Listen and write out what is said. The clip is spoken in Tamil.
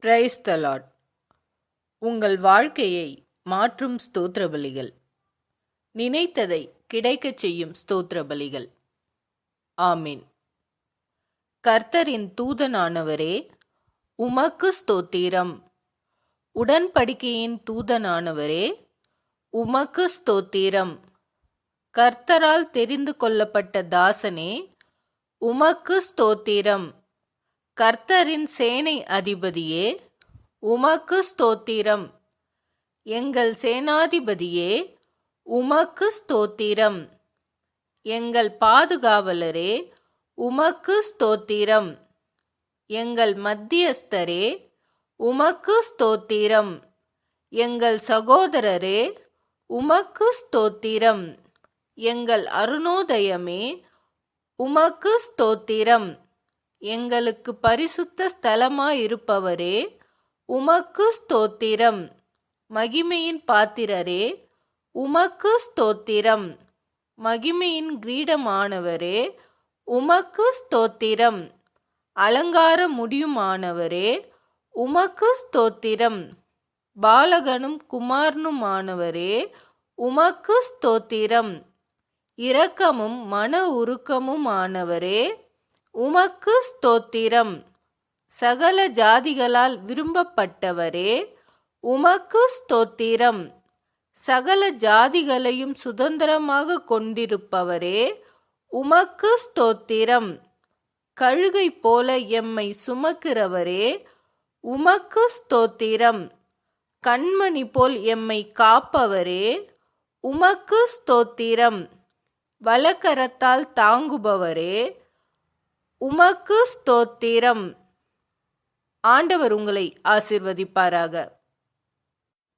பிரைஸ் உங்கள் வாழ்க்கையை மாற்றும் ஸ்தோத்திர பலிகள் நினைத்ததை கிடைக்கச் செய்யும் ஸ்தோத்திர பலிகள் ஆமீன். கர்த்தரின் தூதனானவரே உமக்கு ஸ்தோத்திரம். உடன்படிக்கையின் தூதனானவரே உமக்கு ஸ்தோத்திரம். கர்த்தரால் தெரிந்து கொள்ளப்பட்ட தாசனே உமக்கு ஸ்தோத்திரம். கர்த்தரின் சேனை அதிபதியே உமக்கு ஸ்தோத்திரம். எங்கள் சேனாதிபதியே உமக்கு ஸ்தோத்திரம். எங்கள் பாதுகாவலரே உமக்கு ஸ்தோத்திரம். எங்கள் மத்தியஸ்தரே உமக்கு ஸ்தோத்திரம். எங்கள் சகோதரரே உமக்கு ஸ்தோத்திரம். எங்கள் அருணோதயமே உமக்கு ஸ்தோத்திரம். எங்களுக்கு பரிசுத்த ஸ்தலமாயிருப்பவரே உமக்கு ஸ்தோத்திரம். மகிமையின் பாத்திரரே உமக்கு ஸ்தோத்திரம். மகிமையின் கிரீடமானவரே உமக்கு ஸ்தோத்திரம். அலங்கார முடியுமானவரே உமக்கு ஸ்தோத்திரம். பாலகனும் குமாரனுமானவரே உமக்கு ஸ்தோத்திரம். இரக்கமும் மன உருக்கமுமானவரே உமக்கு ஸ்தோத்திரம். சகல ஜாதிகளால் விரும்பப்பட்டவரே உமக்கு ஸ்தோத்திரம். சகல ஜாதிகளையும் சுதந்திரமாக கொண்டிருப்பவரே உமக்கு ஸ்தோத்திரம். கழுகை போல எம்மை சுமக்கிறவரே உமக்கு ஸ்தோத்திரம். கண்மணி போல் எம்மை காப்பவரே உமக்கு ஸ்தோத்திரம். வலக்கரத்தால் தாங்குபவரே உமக்கு ஸ்தோத்திரம். ஆண்டவர் உங்களை ஆசிர்வதிப்பாராக.